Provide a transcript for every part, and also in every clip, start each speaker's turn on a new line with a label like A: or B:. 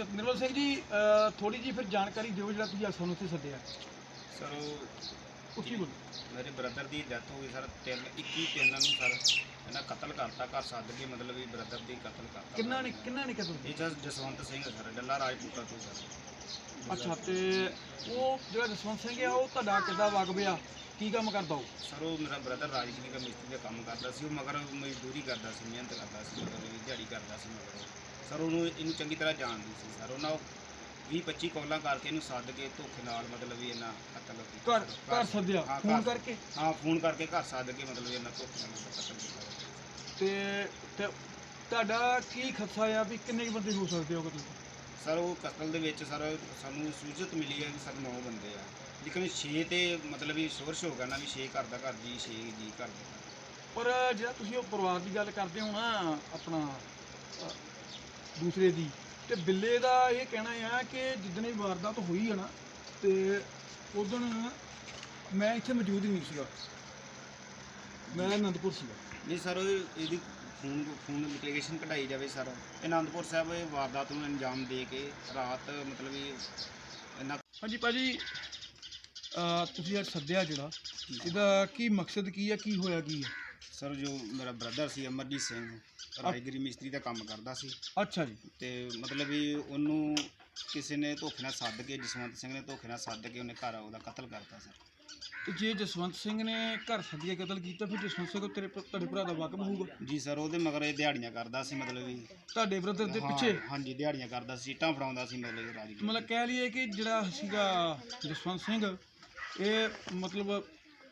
A: ਅੱਛਾ ਨਿਰਮਲ ਸਿੰਘ ਜੀ ਥੋੜੀ ਜੀ ਫਿਰ ਜਾਣਕਾਰੀ ਦਿਓ ਜਿਹੜਾ ਤੁਸੀਂ ਅੱਜ ਸਾਨੂੰ ਉੱਥੇ ਸੱਦਿਆ।
B: ਸਰ
A: ਉੱਚੀ ਬੋਲੋ।
B: ਮੇਰੇ ਬ੍ਰਦਰ ਦੀ ਡੈਥ ਹੋ ਗਈ ਸਰ 3 21 ਤਿੰਨ ਨੂੰ ਸਰ ਇਹਨਾਂ ਕਤਲ ਕਰਤਾ ਘਰ ਸੱਦ ਕੇ ਮਤਲਬ ਵੀ ਬ੍ਰਦਰ ਦੀ ਕਤਲ ਕਰਤਾ।
A: ਕਿੰਨਾ ਨੇ ਕਿੰਨਾ ਨੇ ਕਦੋਂ
B: ਇਹ ਜਸ ਜਸਵੰਤ ਸਿੰਘ ਸਰ ਡੱਲਾ ਰਾਜਪੂਤਾ ਤੋਂ ਸਰ।
A: ਅੱਛਾ ਤੇ ਉਹ ਜਿਹੜਾ ਜਸਵੰਤ ਸਿੰਘ ਆ ਉਹ ਤੁਹਾਡਾ ਕਿੱਦਾਂ ਵਗ ਪਿਆ ਕੀ ਕੰਮ ਕਰਦਾ ਉਹ?
B: ਸਰ ਉਹ ਮੇਰਾ ਬ੍ਰਦਰ ਰਾਜਸ਼ਰੀ ਦਾ ਮਿਸਤਰੀ ਦਾ ਕੰਮ ਕਰਦਾ ਸੀ ਉਹ ਮਗਰ ਮਜ਼ਦੂਰੀ ਕਰਦਾ ਸੀ ਮਿਹਨਤ ਕਰਦਾ ਸੀ ਮਤਲਬ ਦਿਹਾੜੀ ਕਰਦਾ ਸੀ ਮਗਰ। ਸਰ ਉਹਨੂੰ ਇਹਨੂੰ ਚੰਗੀ ਤਰ੍ਹਾਂ ਜਾਣਦੀ ਸੀ ਸਰ। ਉਹਨਾਂ 20 25 ਕਾਲਾਂ ਕਰਕੇ ਇਹਨੂੰ ਸੱਦ ਕੇ ਧੋਖੇ ਨਾਲ ਮਤਲਬ ਵੀ ਇਹਨਾਂ ਕਤਲ ਕੀਤਾ
A: ਘਰ ਘਰ ਸੱਦਿਆ?
B: ਹਾਂ,
A: ਫੋਨ ਕਰਕੇ?
B: ਹਾਂ ਫੋਨ ਕਰਕੇ ਘਰ ਸੱਦ ਕੇ ਮਤਲਬ ਇਹਨਾਂ ਧੋਖੇ ਨਾਲ ਕਤਲ ਕੀਤਾ
A: ਤੇ ਤੇ ਤੁਹਾਡਾ ਕੀ ਖਦਸ਼ਾ ਆ ਵੀ ਕਿੰਨੇ ਕੁ ਬੰਦੇ ਹੋ ਸਕਦੇ ਹੋ ਕਤਲ
B: ਸਰ ਉਹ ਕਤਲ ਦੇ ਵਿੱਚ ਸਰ ਸਾਨੂੰ ਸੂਚਿਤ ਮਿਲੀ ਹੈ ਕਿ ਸਰ 9 ਬੰਦੇ ਆ। ਲੇਕਿਨ 6 ਤੇ ਮਤਲਬ ਵੀ ਸੋਰਸ ਹੋ ਗਿਆ ਨਾ ਵੀ 6 ਘਰ ਦਾ ਘਰ ਜੀ 6 ਜੀ ਦਾ ਘਰ।
A: ਪਰ ਜਿਹੜਾ ਤੁਸੀਂ ਉਹ ਪਰਿਵਾਰ ਦੀ ਗੱਲ ਕਰਦੇ ਹੋ ਨਾ ਆਪਣਾ ਅ, ਦੂਸਰੇ ਦੀ। ਤੇ ਬਿੱਲੇ ਦਾ ਇਹ ਕਹਿਣਾ ਆ ਕਿ ਜਿੱਦਣ ਇਹ ਵਾਰਦਾਤ ਹੋਈ ਹੈ ਨਾ ਤੇ ਉਦੋਂ ਮੈਂ ਇੱਥੇ ਮੌਜੂਦ ਨਹੀਂ ਸੀਗਾ। ਮੈਂ ਅਨੰਦਪੁਰ ਸੀਗਾ।
B: ਨਹੀਂ ਸਰ ਉਹ ਇਹਦੀ ਫੋਨ ਫੋਨ ਐਪਲੀਕੇਸ਼ਨ ਕਢਾਈ ਜਾਵੇ ਸਰ। ਇਹ ਆਨੰਦਪੁਰ ਸਾਹਿਬ ਇਹ ਵਾਰਦਾਤ ਨੂੰ ਅੰਜਾਮ ਦੇ ਕੇ ਰਾਤ ਮਤਲਬ ਵੀ ਇਹਨਾਂ
A: ਹਾਂਜੀ ਭਾਜੀ ਅ, ਤੁਸੀਂ ਅੱਜ ਸੱਦਿਆ ਜਿਹੜਾ। ਇਹਦਾ ਕੀ ਮਕਸਦ ਕੀ ਹੈ ਕੀ ਹੋਇਆ ਕੀ ਹੈ
B: ਸਰ ਜੋ ਮੇਰਾ ਬ੍ਰਦਰ ਸੀ ਅਮਰਜੀਤ ਸਿੰਘ ਰਾਜਗਰੀ ਮਿਸਤਰੀ ਦਾ ਕੰਮ ਕਰਦਾ ਸੀ।
A: ਅੱਛਾ ਜੀ।
B: ਤੇ ਮਤਲਬ ਵੀ ਉਹਨੂੰ ਕਿਸੇ ਨੇ ਧੋਖੇ ਨਾਲ ਸੱਦ ਕੇ ਜਸਵੰਤ ਸਿੰਘ ਨੇ ਧੋਖੇ ਨਾਲ ਸੱਦ ਕੇ ਉਹਨੇ ਘਰ ਉਹਦਾ ਕਤਲ ਕਰਤਾ ਸਰ।
A: ਤੇ ਜੇ ਜਸਵੰਤ ਸਿੰਘ ਨੇ ਘਰ ਸੱਦੀਆ ਕਤਲ ਕੀਤਾ ਫਿਰ ਜਸਵੰਤ ਸਿੰਘ ਤੇਰੇ ਭ- ਤੁਹਾਡੇ ਭਰਾ ਦਾ ਵਾਕਬ ਹੋਊਗਾ?
B: ਜੀ ਸਰ ਉਹਦੇ ਮਗਰ ਇਹ ਦਿਹਾੜੀਆਂ ਕਰਦਾ ਸੀ ਮਤਲਬ ਵੀ।
A: ਤੁਹਾਡੇ ਬ੍ਰਦਰ ਦੇ
B: ਹਾਂ,
A: ਪਿੱਛੇ?
B: ਹਾਂਜੀ ਦਿਹਾੜੀਆਂ ਕਰਦਾ ਸੀ ਸੀਟਾਂ ਫੜਾਉਂਦਾ ਸੀ ਮਤਲਬ ਕਿ ਰਾਜਗੀਰ।
A: ਮਤਲਬ ਕਹਿ ਲਈਏ ਕਿ ਜਿਹੜਾ ਸੀਗਾ ਜਸਵੰਤ ਸਿੰਘ ਇਹ ਮਤਲਬ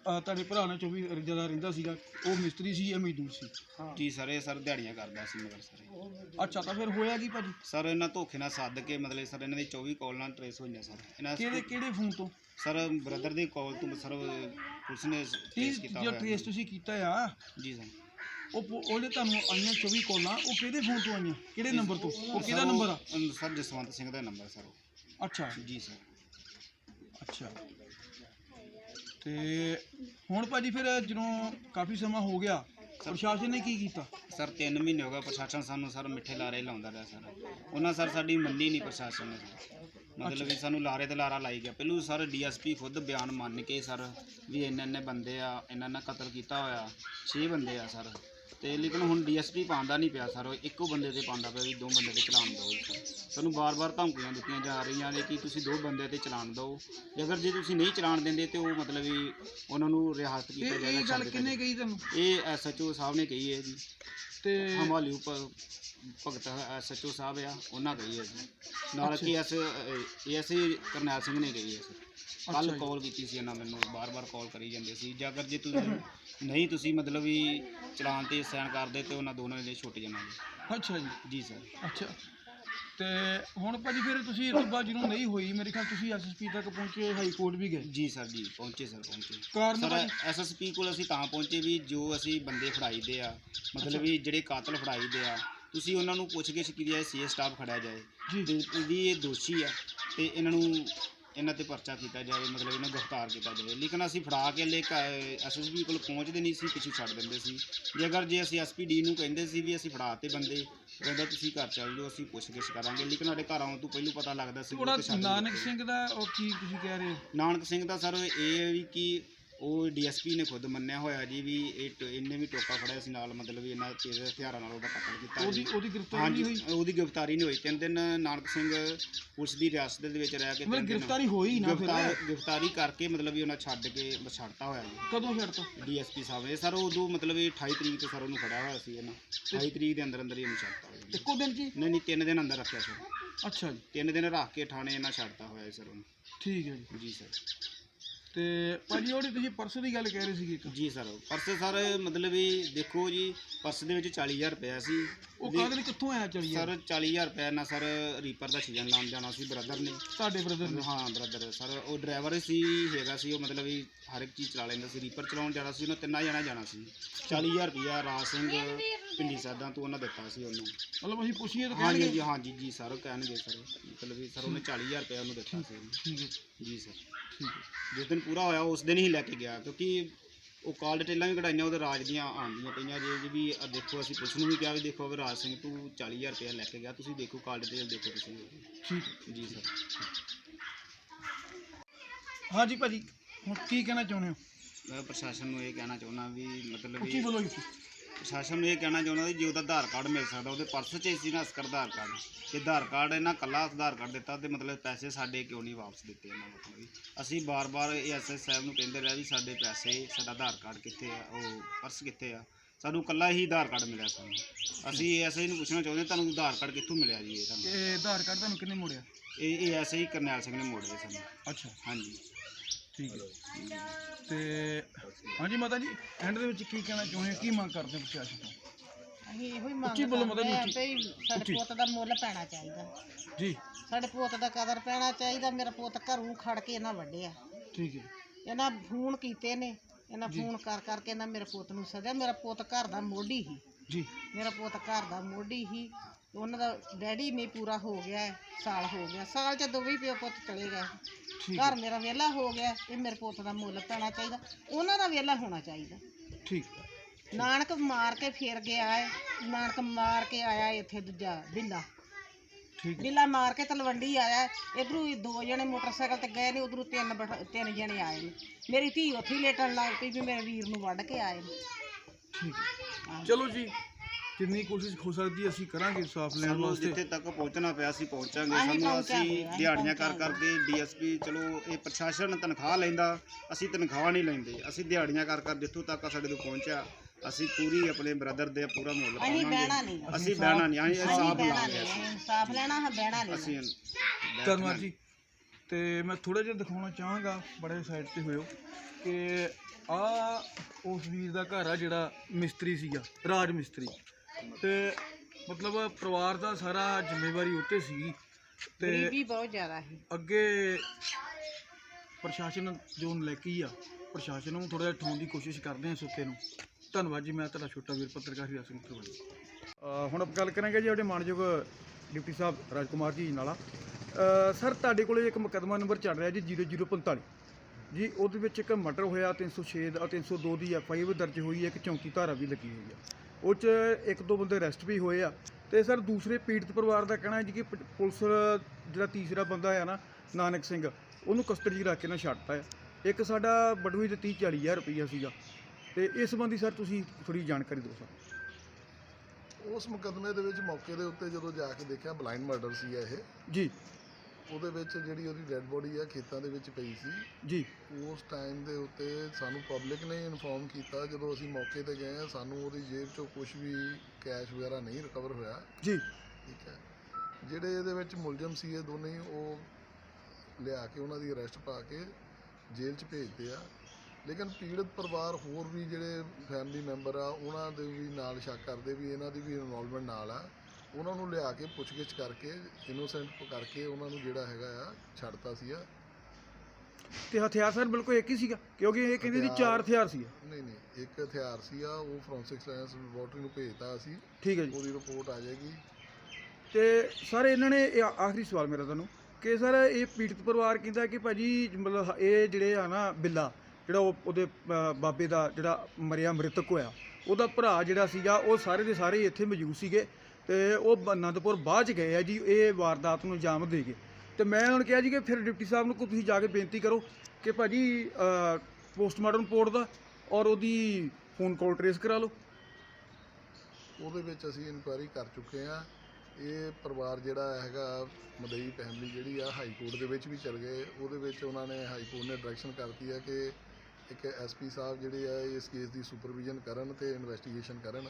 A: ਅ, ਤੁਹਾਡੇ ਭਰਾ ਨਾਲ 24 ਜ਼ਿਆਦਾ ਰਹਿੰਦਾ ਸੀਗਾ ਉਹ ਮਿਸਤਰੀ ਸੀ ਇਹ ਮਜ਼ਦੂਰ ਸੀ?
B: ਜੀ ਸਰ ਇਹ ਸਰ ਦਿਹਾੜੀਆਂ ਕਰਦਾ ਸੀ ਮਗਰ ਸਰ ਇਹ।
A: ਅੱਛਾ ਤਾਂ ਫਿਰ ਹੋਇਆ ਕੀ ਭਾਜੀ?
B: ਸਰ ਇਹਨਾਂ ਧੋਖੇ ਨਾਲ ਸੱਦ ਕੇ ਮਤਲਬ ਸਰ ਇਹਨਾਂ ਦੀ 24 ਕਾਲਾਂ ਟਰੇਸ ਹੋਈਆਂ ਸਰ। ਇਹਨਾਂ
A: ਕਿਹੜੇ ਕਿਹੜੇ ਫੋਨ ਤੋਂ?
B: ਸਰ ਬ੍ਰਦਰ ਦੀ ਕਾਲ ਤੋਂ ਸਰ ਪੁਲਿਸ ਨੇ
A: ਤੀ
B: ਟ੍ਰੇਸ ਕੀਤਾ
A: ਜੋ
B: ਹੋਇਆ।
A: ਟ੍ਰੇਸ ਤੁਸੀਂ ਕੀਤਾ ਆ
B: ਜੀ ਸਰ।
A: ਉਹ ਪ- ਉਹਦੇ ਤੁਹਾਨੂੰ ਆਈਆਂ 24 ਕਾਲਾਂ ਉਹ ਕਿਹਦੇ ਫੋਨ ਤੋਂ ਆਈਆਂ? ਕਿਹੜੇ ਨੰਬਰ ਤੋਂ? ਉਹ ਕਿਹਦਾ ਨੰਬਰ ਆ?
B: ਸਰ ਜਸਵੰਤ ਸਿੰਘ ਦਾ ਨੰਬਰ ਸਰ। ਉਹ।
A: ਅੱਛਾ।
B: ਜੀ ਸਰ।
A: ਅੱਛਾ। ਤੇ ਹੁਣ ਭਾਜੀ ਫਿਰ ਜਦੋਂ ਕਾਫੀ ਸਮਾਂ ਹੋ ਗਿਆ, ਪ੍ਰਸ਼ਾਸਨ ਨੇ ਕੀ ਕੀਤਾ?
B: ਸਰ 3 ਮਹੀਨੇ ਹੋ ਗਏ ਪ੍ਰਸ਼ਾਸਨ ਸਾਨੂੰ ਸਰ ਮਿੱਠੇ ਲਾਰੇ ਲਾਉਂਦਾ ਰਿਹਾ ਸਰ। ਉਹਨਾਂ ਸਰ ਸਾਡੀ ਮੰਨੀ ਨਹੀਂ ਪ੍ਰਸ਼ਾਸਨ ਨੇ। ਸਰ ਮਤਲਬ ਵੀ ਸਾਨੂੰ ਲਾਰੇ ਤੇ ਲਾਰਾ ਲਾਈ ਗਿਆ। ਪਹਿਲੂ ਸਰ ਡੀਐਸਪੀ ਖੁਦ ਬਿਆਨ ਮੰਨ ਕੇ ਸਰ ਵੀ ਇੰਨੇ ਇੰਨੇ ਬੰਦੇ ਆ ਇਹਨਾਂ ਨੇ ਕਤਲ ਕੀਤਾ ਹੋਇਆ 6 ਬੰਦੇ ਆ ਸਰ। ਤੇ ਲੇਕਿਨ ਹੁਣ ਡੀਐਸਪੀ ਪਾਉਂਦਾ ਨਹੀਂ ਪਿਆ ਸਰ, ਉਹ ਇੱਕੋ ਬੰਦੇ ਤੇ ਪਾਉਂਦਾ ਪਿਆ ਵੀ ਦੋ ਬੰਦੇ ਤੇ ਚਲਾਨ ਦਿਓ। ਸਰ ਸਾਨੂੰ ਬਾਰ-ਬਾਰ ਧਮਕੀਆਂ ਦਿੱਤੀਆਂ ਜਾ ਰਹੀਆਂ ਨੇ ਕਿ ਤੁਸੀਂ ਦੋ ਬੰਦੇ ਤੇ ਚਲਾਨ ਦਿਓ। ਜੇ ਅਗਰ ਜੇ ਤੁਸੀਂ ਨਹੀਂ ਚਲਾਨ ਦਿੰਦੇ ਤੇ ਉਹ ਮਤਲਬ ਵੀ ਉਹਨਾਂ ਨੂੰ ਰਿਹਾਸਤ ਕੀਤਾ ਜਾਏਗਾ
A: ਇਹ ਗੱਲ ਕਿੰਨੇ ਕਹੀ ਤੁਹਾਨੂੰ
B: ਇਹ ਐਸਐਚਓ ਸਾਹਿਬ ਨੇ ਕਹੀ ਹੈ ਜੀ।
A: ਤੇ
B: ਹਮਾਲੀ ਉੱਪਰ ਭਗਤ ਐਸਐਚਓ ਸਾਹਿਬ ਆ ਉਹਨਾਂ ਕਹੀ ਹੈ ਜੀ। ਨਾਲ। ਕਿ ਐਸ ਏਐਸਏ ਕਰਨੈਲ ਸਿੰਘ ਨੇ ਕਹੀ ਹੈ ਸਰ ਕੱਲ। ਕਾਲ ਕੀਤੀ ਸੀ ਇਹਨਾਂ ਮੈਨੂੰ ਬਾਰ-ਬਾਰ ਕਾਲ ਕਰੀ ਜਾਂਦੇ ਸੀ। ਜੇ ਅਗਰ ਜੇ ਤੁਸੀਂ ਨਹੀਂ ਤੁਸੀਂ ਮਤਲਬ ਵੀ ਚਲਾਨ ਤੇ ਸਾਈਨ ਕਰਦੇ ਤੇ ਉਹਨਾਂ ਦੋਨਾਂ ਦੇ ਛੁੱਟ ਜਾਣਾ ਜੀ।
A: ਅੱਛਾ ਜੀ।
B: ਜੀ ਸਰ।
A: ਅੱਛਾ। ਤੇ ਹੁਣ ਭਾਜੀ ਫਿਰ ਤੁਸੀਂ ਬਾਅਦ ਜਦੋਂ ਨਹੀਂ ਹੋਈ ਮੇਰੇ ਖਿਆਲ ਤੁਸੀਂ ਐਸਐਸਪੀ ਤੱਕ ਪਹੁੰਚੇ ਹਾਈ ਕੋਰਟ ਵੀ ਗਏ?
B: ਜੀ ਸਰ ਜੀ ਪਹੁੰਚੇ ਸਰ ਪਹੁੰਚੇ।
A: ਕਾਰਨ
B: ਸਰ
A: ਭਾਜੀ?
B: ਐਸਐਸਪੀ ਕੋਲ ਅਸੀਂ ਤਾਂ ਪਹੁੰਚੇ ਵੀ ਜੋ ਅਸੀਂ ਬੰਦੇ ਫੜਾਈਦੇ ਆ ਮਤਲਬ ਵੀ ਜਿਹੜੇ ਕਾਤਲ ਫੜਾਈਦੇ ਆ ਤੁਸੀਂ ਉਹਨਾਂ ਨੂੰ ਪੁੱਛ ਕੇ ਕੀਤੀ ਜਾਏ ਸੀ ਸਟਾਫ ਖੜਿਆ ਜਾਏ।
A: ਜੀ।
B: ਤੇ ਵੀ ਇਹ ਦੋਸ਼ੀ ਆ ਤੇ ਇਹਨਾਂ ਨੂੰ ਇਹਨਾਂ ਤੇ ਪਰਚਾ ਕੀਤਾ ਜਾਵੇ ਮਤਲਬ ਇਹਨਾਂ ਨੂੰ ਗ੍ਰਿਫਤਾਰ ਕੀਤਾ ਜਾਵੇ ਲੇਕਿਨ ਅਸੀਂ ਫੜਾ ਕੇ ਲੈ ਐਸਐਸਪੀ ਕੋਲ ਪਹੁੰਚਦੇ ਨਹੀਂ ਸੀ ਪਿੱਛੇ ਛੱਡ ਦਿੰਦੇ ਸੀ। ਜੇ ਅਗਰ ਜੇ ਅਸੀਂ ਐਸਪੀਡੀ ਨੂੰ ਕਹਿੰਦੇ ਸੀ ਵੀ ਅਸੀਂ ਫੜਾ ਤੇ ਬੰਦੇ ਕਹਿੰਦਾ ਤੁਸੀਂ ਘਰ ਚੱਲ ਜਾਓ ਅਸੀਂ ਪੁੱਛ ਗਿੱਛ ਕਰਾਂਗੇ ਲੇਕਿਨ ਸਾਡੇ ਘਰ ਆਉਣ ਤੋਂ ਪਹਿਲਾਂ ਪਤਾ ਲੱਗਦਾ ਸੀ
A: ਨਾਨਕ ਸਿੰਘ ਦਾ ਉਹ ਕੀ ਤੁਸੀਂ ਕਹਿ ਰਹੇ ਹੋ?
B: ਨਾਨਕ ਸਿੰਘ ਦਾ ਸਰ ਇਹ ਹੈ ਵੀ ਕਿ ਉਹ ਡੀਐਸਪੀ ਨੇ ਖੁਦ ਮੰਨਿਆ ਹੋਇਆ ਜੀ ਵੀ ਇਹ ਟ- ਇਹਨੇ ਵੀ ਟੋਕਾ ਫੜਿਆ ਸੀ ਨਾਲ ਮਤਲਬ ਵੀ ਇਹਨਾਂ ਤੇਜ਼ ਹਥਿਆਰਾਂ ਨਾਲ ਉਹਦਾ ਕਤਲ ਕੀਤਾ
A: ਉਹਦੀ
B: ਜੀ।
A: ਉਹਦੀ ਗ੍ਰਿਫਤਾਰੀ
B: ਹਾਂਜੀ
A: ਨਹੀਂ ਹੋਈ?
B: ਉਹਦੀ ਗ੍ਰਿਫਤਾਰੀ ਨਹੀਂ ਹੋਈ। ਤਿੰਨ ਦਿਨ ਨਾਨਕ ਸਿੰਘ ਪੁਲਿਸ ਦੀ ਰਿਆਸਤ ਦੇ ਵਿੱਚ ਰਹਿ ਕੇ
A: ਮਤਲਬ
B: ਤਿੰਨ ਦਿਨ
A: ਗ੍ਰਿਫਤਾਰੀ ਹੋਈ ਨਾ ਫਿਰ?
B: ਗ੍ਰਿਫਤਾਰੀ ਕਰਕੇ ਮਤਲਬ ਵੀ ਉਹਨਾਂ ਛੱਡ ਕੇ ਬਸ ਛੱਡਤਾ ਹੋਇਆ ਜੀ।
A: ਕਦੋਂ ਛੱਡਤਾ?
B: ਡੀਐਸਪੀ ਸਾਹਿਬ ਇਹ ਸਰ ਉਦੋਂ ਮਤਲਬ ਇਹ 28 ਤਰੀਕ ਤੇ ਸਰ ਉਹਨੂੰ ਫੜਿਆ ਹੋਇਆ ਸੀ ਇਹਨਾਂ। 28 ਤਰੀਕ ਦੇ ਅੰਦਰ ਅੰਦਰ ਹੀ ਉਹਨੂੰ ਛੱਡਤਾ ਹੋਇਆ ਜੀ।
A: ਇੱਕੋ ਦਿਨ ਜੀ?
B: ਨਹੀਂ ਨਹੀਂ ਤਿੰਨ ਦਿਨ ਅੰਦਰ ਰੱਖਿਆ ਸਰ
A: ਅੱਛਾ ਜੀ।
B: ਤਿੰਨ ਦਿਨ ਰੱਖ ਕੇ ਥਾਣੇ ਇਹਨਾਂ ਛੱਡਤਾ ਹੋਇਆ ਸਰ ਉਹਨੂੰ।
A: ਠੀਕ ਹੈ ਜੀ।
B: ਜੀ ਸਰ।
A: ਤੇ ਭਾਜੀ, ਉਹਦੀ ਤੁਸੀਂ ਪਰਸੋਂ ਦੀ ਗੱਲ ਕਹਿ ਰਹੇ ਸੀਗੇ ਇੱਕ।
B: ਜੀ ਸਰ, ਪਰਸ ਸਰ, ਮਤਲਬ ਵੀ ਦੇਖੋ ਜੀ, ਪਰਸ ਦੇ ਵਿੱਚ 40000 ਰੁਪਇਆ ਸੀ।
A: ਉਹ ਕਾਹਦੇ ਲਈ ਕਿੱਥੋਂ ਆਇਆ ਚਲੀ
B: ਸਰ 40000 ਰੁਪਇਆ ਨਾਲ ਸਰ ਰੀਪਰ ਦਾ ਸੀਜ਼ਨ ਲਾਉਣ ਜਾਣਾ ਸੀ ਬ੍ਰਦਰ ਨੇ।
A: ਤੁਹਾਡੇ ਬ੍ਰਦਰ ਨੇ
B: ਹਾਂ ਬ੍ਰਦਰ ਸਰ ਉਹ ਡਰਾਈਵਰ ਸੀ ਹੈਗਾ ਸੀ ਉਹ ਮਤਲਬ ਵੀ ਹਰ ਇੱਕ ਚੀਜ਼ ਚਲਾ ਲੈਂਦਾ ਸੀ ਰੀਪਰ ਚਲਾਉਣ ਜਾਣਾ ਸੀ ਉਹਨਾਂ ਤਿੰਨਾਂ ਜਣਾ ਜਾਣਾ ਸੀ। 40000 ਰੁਪਇਆ ਰਾਜ ਸਿੰਘ ਪਿੰਡੀ ਸਾਦਾ ਤੋਂ ਉਹਨਾਂ ਦਿੱਤਾ ਸੀ ਉਹਨੂੰ।
A: ਮਤਲਬ ਅਸੀਂ ਪੁੱਛੀਏ ਤਾਂ
B: ਹਾਂਜੀ ਜੀ ਹਾਂਜੀ ਜੀ ਸਰ ਕਹਿਣਗੇ ਸਰ ਮਤਲਬ ਵੀ ਸਰ ਉਹਨੇ 40000 ਰੁਪਇਆ ਉਹਨੂੰ ਦਿੱਤਾ ਸੀ। ਜੀ ਸਰ। ਜਿਸ ਦਿਨ ਪੂਰਾ ਹੋਇਆ ਉਸ ਦਿਨ ਹੀ ਲੈ ਕੇ ਗਿਆ ਕਿਉਂਕਿ ਉਹ ਕਾਲ ਡਿਟੇਲਾਂ ਵੀ ਕਢਾਈਆਂ ਉਹਦੇ ਰਾਜ ਦੀਆਂ ਆਉਂਦੀਆਂ ਪਈਆਂ ਜੇ ਜੀ ਵੀ ਆਹ ਦੇਖੋ ਅਸੀਂ ਪੁਲਿਸ ਨੂੰ ਵੀ ਕਿਹਾ ਵੀ ਦੇਖੋ ਅਗਰ ਰਾਜ ਸਿੰਘ ਤੂੰ 40000 ਰੁਪਇਆ ਲੈ ਕੇ ਗਿਆ ਤੁਸੀਂ ਦੇਖੋ ਕਾਲ ਡਿਟੇਲ ਦੇਖੋ ਤੁਸੀਂ।
A: ਠੀਕ।
B: ਜੀ ਸਰ।
A: ਹਾਂਜੀ ਭਾਜੀ ਹੁਣ ਕੀ ਕਹਿਣਾ ਚਾਹੁੰਦੇ ਹੋ?
B: ਮੈਂ ਪ੍ਰਸ਼ਾਸਨ ਨੂੰ ਇਹ ਕਹਿਣਾ ਚਾਹੁੰਦਾ ਵੀ ਮਤਲਬ
A: ਉੱਚੀ
B: ਵੀ
A: ਬੋਲੋ ਜੀ
B: ਪ੍ਰਸ਼ਾਸਨ ਨੂੰ ਇਹ ਕਹਿਣਾ ਚਾਹੁੰਦਾ ਵੀ ਜੇ ਉਹਦਾ ਆਧਾਰ ਕਾਰਡ ਮਿਲ ਸਕਦਾ ਉਹਦੇ ਪਰਸ 'ਚ ਹੀ ਸੀ ਨਾ ਅਸਕਰ ਆਧਾਰ ਕਾਰਡ। ਤੇ ਆਧਾਰ ਕਾਰਡ ਇਹਨਾਂ ਕੱਲਾ ਆਧਾਰ ਕਾਰਡ ਦਿੱਤਾ ਤੇ ਮਤਲਬ ਪੈਸੇ ਸਾਡੇ ਕਿਉਂ ਨਹੀਂ ਵਾਪਸ ਦਿੱਤੇ ਇਹਨਾਂ ਲੋਕਾਂ ਨੇ ਅਸੀਂ ਬਾਰ-ਬਾਰ ਐਸਐਸ ਸਾਹਿਬ ਨੂੰ ਕਹਿੰਦੇ ਰਹੇ ਵੀ ਸਾਡੇ ਪੈਸੇ ਸਾਡਾ ਆਧਾਰ ਕਾਰਡ ਕਿੱਥੇ ਆ ਉਹ ਪਰਸ ਕਿੱਥੇ ਆ? ਸਾਨੂੰ ਕੱਲਾ ਹੀ ਆਧਾਰ ਕਾਰਡ ਮਿਲਿਆ ਸਾਨੂੰ। ਅਸੀਂ ਐਸਆਈ ਨੂੰ ਪੁੱਛਣਾ ਚਾਹੁੰਦੇ ਤੁਹਾਨੂੰ ਆਧਾਰ ਕਾਰਡ ਕਿੱਥੋਂ ਮਿਲਿਆ ਜੀ ਇਹ ਤੁਹਾਨੂੰ?
A: ਇਹ ਆਧਾਰ ਕਾਰਡ ਤੁਹਾਨੂੰ ਕਿੰਨੇ ਮੋੜਿਆ?
B: ਇਹ ਇਹ ਐਸਆਈ ਕਰਨੈਲ ਸਿੰਘ ਨੇ ਮੋੜਿਆ ਸਾਨੂੰ।
A: ਅੱਛਾ।
B: ਹਾਂਜੀ।
A: ਠੀਕ ਹੈ ਤੇ ਹਾਂਜੀ ਮਾਤਾ ਜੀ ਐਂਡ ਦੇ ਵਿੱਚ ਕੀ ਕਹਿਣਾ ਚਾਹੁੰਦੇ ਹੋ? ਕੀ ਮੰਗ ਕਰਦੇ ਹੋ ਪ੍ਰਸ਼ਾਸਨ ਤੋਂ?
C: ਅਸੀਂ ਇਹੋ ਹੀ
A: ਉੱਚੀ
C: ਮੰਗ
A: ਬੋਲੋ ਉੱਚੀ।
C: ਸਾਡੇ। ਪੁੱਤ ਦਾ ਮੁੱਲ ਪੈਣਾ ਚਾਹੀਦਾ।
A: ਜੀ।
C: ਸਾਡੇ ਪੁੱਤ ਦਾ ਕਦਰ ਪੈਣਾ ਚਾਹੀਦਾ ਮੇਰਾ ਪੁੱਤ ਘਰੋਂ ਖੜ ਕੇ ਇਹਨਾਂ ਵੱਢਿਆ।
A: ਠੀਕ ਹੈ।
C: ਇਹਨਾਂ ਫੋਨ ਕੀਤੇ ਨੇ ਇਹਨਾਂ ਫੋਨ ਕਰ ਕਰਕੇ ਇਹਨਾਂ ਮੇਰੇ ਪੁੱਤ ਨੂੰ ਸਦਿਆ। ਮੇਰਾ ਪੁੱਤ ਘਰ ਦਾ ਮੋਢੀ ਸੀ
A: ਜੀ।
C: ਮੇਰਾ ਪੁੱਤ ਘਰ ਦਾ ਮੋਢੀ ਸੀ ਉਹਨਾਂ ਦਾ ਡੈਡੀ ਨਹੀਂ ਪੂਰਾ ਹੋ ਗਿਆ ਹੈ, ਸਾਲ ਹੋ ਗਿਆ। ਸਾਲ ਚ ਦੋਵੇਂ ਹੀ ਪਿਓ ਪੁੱਤ ਚਲੇ ਗਏ। ਘਰ ਮੇਰਾ ਵਿਹਲਾ ਹੋ ਗਿਆ ਇਹ ਮੇਰੇ ਪੁੱਤ ਦਾ ਮੁੱਲ ਪੈਣਾ ਚਾਹੀਦਾ। ਉਹਨਾਂ ਦਾ ਵਿਹਲਾ ਹੋਣਾ ਚਾਹੀਦਾ।
A: ਠੀਕ
C: ਨਾਨਕ ਮਾਰ ਕੇ ਫੇਰ ਗਿਆ ਹੈ ਨਾਨਕ ਮਾਰ ਕੇ ਆਇਆ ਇੱਥੇ ਦੂਜਾ ਬਿੱਲਾ।
A: ਠੀਕ ਹੈ।
C: ਬਿੱਲਾ ਮਾਰ ਕੇ ਤਲਵੰਡੀ ਆਇਆ ਇਧਰੋਂ ਦੋ ਜਣੇ ਮੋਟਰਸਾਈਕਲ ਤੇ ਗਏ ਨੇ ਉਧਰੋਂ ਤਿੰਨ ਬਿਠਾ- ਤਿੰਨ ਜਣੇ ਆਏ ਨੇ। ਮੇਰੀ ਧੀ ਉੱਥੇ ਹੀ ਲੇਟਣ ਲੱਗ ਪਈ ਵੀ ਮੇਰੇ ਵੀਰ ਨੂੰ ਵੱਢ ਕੇ ਆਏ ਨੇ।
A: ਠੀਕ ਹੈ।
C: ਹਾਂ।
A: ਚਲੋ ਜੀ। ਜਿੰਨੀ ਕੋਸ਼ਿਸ਼ ਹੋ ਸਕਦੀ ਅਸੀਂ ਕਰਾਂਗੇ ਇਨਸਾਫ ਲੈਣ
B: ਸਾਨੂੰ
A: ਵਾਸਤੇ?
B: ਜਿੱਥੇ ਤੱਕ ਪਹੁੰਚਣਾ ਪਿਆ ਅਸੀਂ ਪਹੁੰਚਾਂਗੇ।
C: ਅਸੀਂ
B: ਸਾਨੂੰ ਅਸੀਂ
C: ਅਸੀਂ
B: ਦਿਹਾੜੀਆਂ ਕਰ। ਕਰਕੇ ਡੀਐਸਪੀ ਚਲੋ ਇਹ ਪ੍ਰਸ਼ਾਸਨ ਤਨਖਾਹ ਲੈਂਦਾ ਅਸੀਂ ਤਨਖਾਹ ਨਹੀਂ ਲੈਂਦੇ। ਅਸੀਂ ਦਿਹਾੜੀਆਂ ਕਰ ਕਰ ਜਿੱਥੋਂ ਤੱਕ ਸਾਡੇ ਤੋਂ ਪਹੁੰਚਿਆ ਅਸੀਂ ਪੂਰੀ ਆਪਣੇ ਬ੍ਰਦਰ ਦੇ ਪੂਰਾ ਮੁੱਲ
C: ਅਸੀਂ ਬਹਿਣਾ
B: ਪਾਵਾਂਗੇ
C: ਨਹੀਂ
B: ਅਸੀਂ ਬਹਿਣਾ ਨਹੀਂ ਅਸੀਂ
C: ਅਸੀਂ
B: ਇਨਸਾਫ
C: ਬਹਿਣਾ
B: ਲਾਂਗੇ
C: ਨਹੀਂ ਇਨਸਾਫ ਲੈਣਾ ਹੈ ਬਹਿਣਾ
B: ਅਸੀਂ
C: ਨਹੀਂ
A: ਧੰਨਵਾਦ ਜੀ। ਤੇ ਮੈਂ ਥੋੜਾ ਜਿਹਾ ਦਿਖਾਉਣਾ ਚਾਹਾਂਗਾ ਬੜੇ ਸਾਈਡ ਤੇ ਹੋਇਓ ਕਿ ਆ ਉਸ ਵੀਰ ਦਾ ਘਰ ਆ ਜਿਹੜਾ ਮਿਸਤਰੀ ਸੀਗਾ ਰਾਜ ਮਿਸਤਰੀ। ਤੇ ਮਤਲਬ ਪਰਿਵਾਰ ਦਾ ਸਾਰਾ ਜ਼ਿੰਮੇਵਾਰੀ ਉੱਤੇ ਸੀ ਤੇ
C: ਗਰੀਬੀ ਬਹੁਤ ਜ਼ਿਆਦਾ ਸੀ।
A: ਅੱਗੇ ਪ੍ਰਸ਼ਾਸਨ ਜੋ ਲੈ ਕੇ ਆ ਪ੍ਰਸ਼ਾਸਨ ਨੂੰ ਥੋੜਾ ਜਿਹਾ ਠਾਉਣ ਦੀ ਕੋਸ਼ਿਸ਼ ਕਰਦੇ ਆ ਸੁੱਤੇ ਨੂੰ। ਧੰਨਵਾਦ ਜੀ ਮੈਂ ਤੁਹਾਡਾ ਛੋਟਾ ਵੀਰ ਪੱਤਰਕਾਰ ਹੀਰਾ ਸਿੰਘ ਤੋਂ ਹੁਣ ਆਪਾਂ ਗੱਲ ਕਰਾਂਗੇ ਜੀ ਸਾਡੇ ਮਾਨਯੋਗ ਡਿਪਟੀ ਸਾਹਿਬ ਰਾਜਕੁਮਾਰ ਜੀ ਨਾਲਾ ਅ, ਸਰ ਤੁਹਾਡੇ ਕੋਲੇ ਇੱਕ ਮੁਕੱਦਮਾ ਨੰਬਰ ਚੱਲ ਰਿਹਾ ਜੀ 0045 ਜੀ ਉਹਦੇ ਵਿੱਚ ਇੱਕ ਮਰਡਰ ਹੋਇਆ 306 ਦਾ 302 ਦੀ ਐਫ ਆਈ ਵੀ ਦਰਜ ਹੋਈ ਹੈ ਇੱਕ ਚੌਂਕੀ ਧਾਰਾ ਵੀ ਲੱਗੀ ਹੋਈ ਹੈ ਉਹ 'ਚ ਇੱਕ ਦੋ ਬੰਦੇ ਅਰੈਸਟ ਵੀ ਹੋਏ ਆ। ਤੇ ਸਰ ਦੂਸਰੇ ਪੀੜਤ ਪਰਿਵਾਰ ਦਾ ਕਹਿਣਾ ਹੈ ਜੀ ਕਿ ਪ- ਪੁਲਿਸ ਜਿਹੜਾ ਤੀਸਰਾ ਬੰਦਾ ਆ ਨਾ ਨਾਨਕ ਸਿੰਘ ਉਹਨੂੰ ਕਸਟਡੀ 'ਚ ਰੱਖ ਕੇ ਨਾ ਛੱਡਤਾ ਹੈ ਇੱਕ ਸਾਡਾ ਬਟੂਈ ਤੇ 30 40 ਹਜ਼ਾਰ ਰੁਪਈਆ ਸੀਗਾ। ਤੇ ਇਸ ਸੰਬੰਧੀ ਸਰ ਤੁਸੀਂ ਥੋੜੀ ਜਾਣਕਾਰੀ ਦਿਓ ਸਰ।
D: ਉਸ ਮੁਕੱਦਮੇ ਦੇ ਵਿੱਚ ਮੌਕੇ ਦੇ ਉੱਤੇ ਜਦੋਂ ਜਾ ਕੇ ਦੇਖਿਆ ਬਲਾਈਂਡ ਮਰਡਰ ਸੀ ਇਹ।
A: ਜੀ।
D: ਉਹਦੇ ਵਿੱਚ ਜਿਹੜੀ ਉਹਦੀ ਡੈੱਡ ਬੋਡੀ ਆ ਖੇਤਾਂ ਦੇ ਵਿੱਚ ਪਈ ਸੀ।
A: ਜੀ।
D: ਉਸ ਟਾਈਮ ਦੇ ਉੱਤੇ ਸਾਨੂੰ ਪਬਲਿਕ ਨੇ ਇਨਫੋਰਮ ਕੀਤਾ ਜਦੋਂ ਅਸੀਂ ਮੌਕੇ ਤੇ ਗਏ ਆ ਸਾਨੂੰ ਉਹਦੀ ਜੇਬ ਚੋਂ ਕੁਝ ਵੀ ਕੈਸ਼ ਵਗੈਰਾ ਨਹੀਂ ਰਿਕਵਰ ਹੋਇਆ।
A: ਜੀ।
D: ਠੀਕ ਹੈ। ਜਿਹੜੇ ਇਹਦੇ ਵਿੱਚ ਮੁਲਜ਼ਮ ਸੀ ਇਹ ਦੋਨੇ ਹੀ ਉਹ ਲਿਆ ਕੇ ਉਹਨਾਂ ਦੀ ਅਰੈਸਟ ਪਾ ਕੇ ਜੇਲ੍ਹ 'ਚ ਭੇਜਦੇ ਆ। ਲੇਕਿਨ ਪੀੜਤ ਪਰਿਵਾਰ ਹੋਰ ਵੀ ਜਿਹੜੇ ਫੈਮਿਲੀ ਮੈਂਬਰ ਆ ਉਹਨਾਂ ਦੇ ਵੀ ਨਾਲ ਸ਼ੱਕ ਕਰਦੇ ਵੀ ਇਹਨਾਂ ਦੀ ਵੀ ਇਨਵੋਲਵਮੈਂਟ ਨਾਲ ਆ। ਉਹਨਾਂ ਨੂੰ ਲਿਆ ਕੇ ਪੁੱਛਗਿੱਛ ਕਰਕੇ ਇਨੋਸੈਂਟ ਕਰਕੇ ਉਹਨਾਂ ਨੂੰ ਜਿਹੜਾ ਹੈਗਾ ਆ ਛੱਡਤਾ ਸੀ ਆ।
A: ਤੇ ਹਥਿਆਰ ਸਰ ਬਿਲਕੁਲ ਇੱਕ ਹੀ ਸੀਗਾ ਕਿਉਂਕਿ ਇਹ ਕਹਿੰਦੇ ਸੀ ਚਾਰ ਹਥਿਆਰ ਸੀ।
D: ਨਹੀਂ ਨਹੀਂ ਇੱਕ ਹਥਿਆਰ ਸੀ ਆ ਉਹ ਫੋਰੈਂਸਿਕ ਸਾਇੰਸ ਲੈਬੋਰਟਰੀ ਨੂੰ ਭੇਜਤਾ ਅਸੀਂ।
A: ਠੀਕ ਹੈ ਜੀ।
D: ਉਹਦੀ ਰਿਪੋਰਟ ਆ ਜਾਏਗੀ।
A: ਤੇ ਸਰ ਇਹਨਾਂ ਨੇ ਇਹ ਆਖਰੀ ਸਵਾਲ ਮੇਰਾ ਤੁਹਾਨੂੰ ਕਿ ਸਰ ਇਹ ਪੀੜਤ ਪਰਿਵਾਰ ਕਹਿੰਦਾ ਕਿ ਭਾਜੀ ਮਤਲਬ ਇਹ ਜਿਹੜੇ ਆ ਨਾ ਬਿੱਲਾ ਜਿਹੜਾ ਉਹ ਉਹਦੇ ਬਾਬੇ ਦਾ ਜਿਹੜਾ ਮਰਿਆ ਮ੍ਰਿਤਕ ਹੋਇਆ ਉਹਦਾ ਭਰਾ ਜਿਹੜਾ ਸੀਗਾ ਉਹ ਸਾਰੇ ਦੇ ਸਾਰੇ ਇੱਥੇ ਮੌਜੂਦ ਸੀਗੇ। ਤੇ ਉਹ ਅਨੰਦਪੁਰ ਬਾਅਦ ਚ ਗਏ ਆ ਜੀ, ਇਹ ਵਾਰਦਾਤ ਨੂੰ ਅੰਜਾਮ ਦੇ ਗਏ ਤੇ ਮੈਂ ਉਹਨਾਂ ਨੂੰ ਕਿਹਾ ਜੀ ਕਿ ਫਿਰ ਡਿਪਟੀ ਸਾਹਿਬ ਨੂੰ ਤੁਸੀਂ ਜਾ ਕੇ ਬੇਨਤੀ ਕਰੋ ਕਿ ਭਾਜੀ ਪੋਸਟਮਾਰਟਮ ਰਿਪੋਰਟ ਦਾ ਔਰ ਉਹਦੀ ਫੋਨ ਕਾਲ ਟਰੇਸ ਕਰਾ ਲਓ।
D: ਉਹਦੇ ਵਿੱਚ ਅਸੀਂ ਇਨਕੁਆਇਰੀ ਕਰ ਚੁੱਕੇ ਆ ਇਹ ਪਰਿਵਾਰ ਜਿਹੜਾ ਹੈਗਾ, ਮਦਈ ਫੈਮਿਲੀ ਜਿਹੜੀ ਆ ਹਾਈ ਕੋਰਟ ਦੇ ਵਿੱਚ ਵੀ ਚਲ ਗਏ। ਉਹਦੇ ਵਿੱਚ ਉਹਨਾਂ ਨੇ ਹਾਈ ਕੋਰਟ ਨੇ ਡਾਇਰੈਕਸ਼ਨ ਕਰਤੀ ਹੈ ਕਿ ਇੱਕ ਐਸਪੀ ਸਾਹਿਬ ਜਿਹੜੇ ਆ, ਇਸ ਕੇਸ ਦੀ ਸੁਪਰਵਿਜ਼ਨ ਕਰਨ ਤੇ ਇਨਵੈਸਟੀਗੇਸ਼ਨ ਕਰਨ।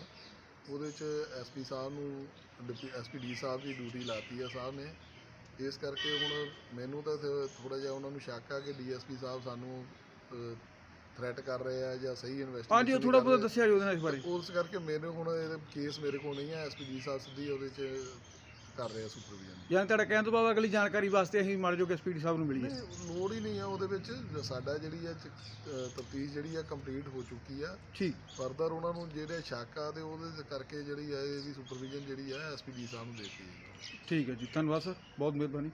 D: ਉਹਦੇ ਚ ਐਸਪੀ ਸਾਹਿਬ ਨੂੰ ਡਿਪਟੀ ਐਸਪੀ ਡੀ ਸਾਹਿਬ ਦੀ ਡਿਊਟੀ ਲਾਤੀ ਆ ਸਾਹਿਬ ਨੇ। ਇਸ ਕਰਕੇ ਹੁਣ ਮੈਨੂੰ ਤਾਂ ਥੋੜਾ ਜਿਹਾ ਉਹਨਾਂ ਨੂੰ ਸ਼ੱਕ ਆ ਕਿ ਡੀਐਸਪੀ ਸਾਹਿਬ ਸਾਨੂੰ ਥ੍ਰੈਟ ਕਰ ਰਹੇ ਆ ਜਾਂ ਸਹੀ ਇਨਵੈਸਟੀਗੇਸ਼ਨ
A: ਹਾਂਜੀ ਉਹ ਥੋੜਾ ਬਹੁਤ ਦੱਸਿਆ ਜੀ ਉਹਦੇ ਨਾਲ ਇਸ ਬਾਰੇ।
D: ਉਸ ਕਰਕੇ ਮੇਰੇ ਹੁਣ ਇਹ ਕੇਸ ਮੇਰੇ ਕੋਲ ਨਹੀਂ ਹੈ ਐਸਪੀਜੀ ਸਾਹਿਬ ਸਿੱਧੀ ਉਹਦੇ ਚ ਕਰ ਰਹੇ ਆ ਸੁਪਰਵੀਜ਼ਨ
A: ਯਾਨੀ ਤੁਹਾਡਾ ਕਹਿਣ ਤੋਂ ਬਾਅਦ ਅਗਲੀ ਜਾਣਕਾਰੀ ਵਾਸਤੇ ਅਸੀਂ ਮਾਰ ਜੋ ਕਿ ਸਪੀਡ ਸਾਹਿਬ ਨੂੰ ਮਿਲੀਏ।
D: ਲੋੜ ਹੀ ਨਹੀਂ ਆ ਉਹਦੇ ਵਿੱਚ। ਸਾਡਾ ਜਿਹੜੀ ਆ ਤਫਤੀਸ਼ ਜਿਹੜੀ ਆ ਕੰਪਲੀਟ ਹੋ ਚੁੱਕੀ ਆ।
A: ਠੀਕ।
D: ਫਰਦਰ ਉਹਨਾਂ ਨੂੰ ਜਿਹੜੇ ਸ਼ੱਕ ਆ ਤੇ ਉਹਦੇ ਕਰਕੇ ਜਿਹੜੀ ਆ ਇਹਦੀ ਸੁਪਰਵੀਜ਼ਨ ਜਿਹੜੀ ਆ ਐਸਪੀਜੀ ਸਾਹਿਬ ਨੂੰ ਦੇਤੀ। ਹੈ
A: ਠੀਕ ਹੈ ਜੀ ਧੰਨਵਾਦ ਸਰ ਬਹੁਤ ਮਿਹਰਬਾਨੀ।